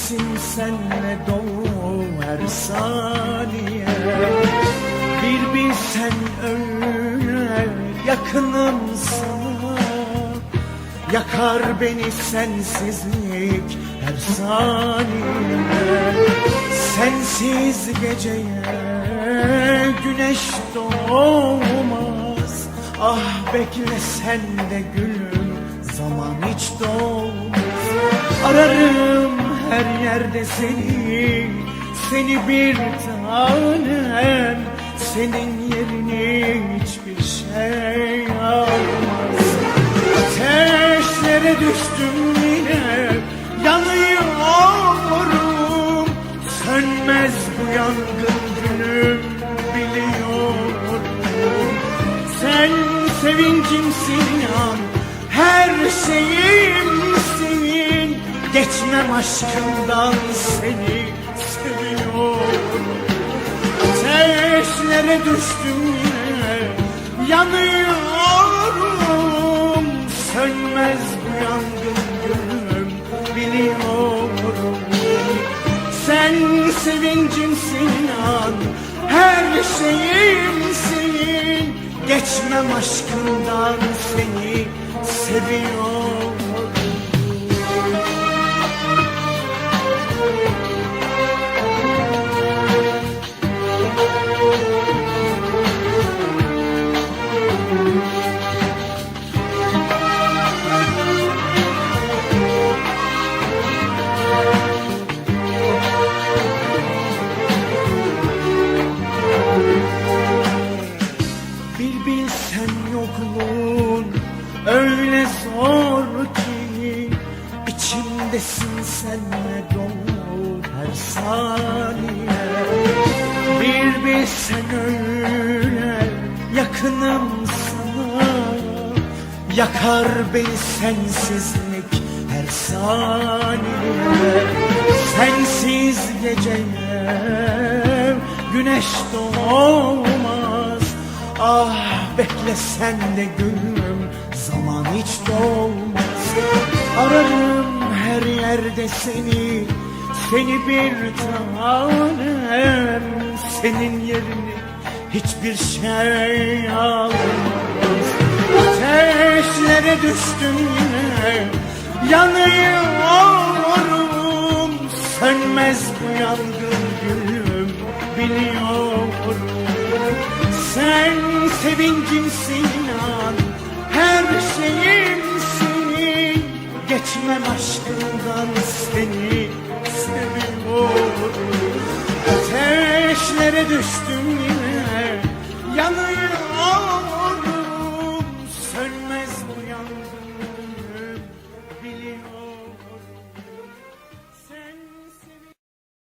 Güneşsin senle doğu her saniye. Bir bilsen öyle yakınım sana Yakar beni sensizlik her saniye. Sensiz geceye güneş doğmaz. Ah bekle sen de gülüm zaman hiç doğmaz. Ararım her yerde seni Seni bir tanem. Senin yerini hiçbir şey almaz. Ateşlere düştüm yine Yanıyorum. Sönmez bu yangın günüm biliyorum. Sen sevincimsin yan Geçmem aşkından seni seviyorum. Ateşlere düştüm yine Yanıyorum. Sönmez bu yangın gönlüm Biliyorum. Sen sevincimsin an Her şeyimsin Geçmem aşkından seni Seviyorum öyle zor ki içimdesin senle dolu her saniye. Bir bilsen öyle yakınım sana. Yakar beni sensizlik her saniye. Sensiz geceye güneş doğmaz. Ah bekle sen de gülüm zaman hiç dolmaz Ararım her yerde seni Seni bir tanem. Senin yerini hiçbir şey almaz Ateşlere düştüm yine Yanıyorum Sönmez bu yangın gülüm Biliyorum. Sen sevincimsin Her şeyimsin Geçmem aşkından seni Seviyorum Ateşlere düştüm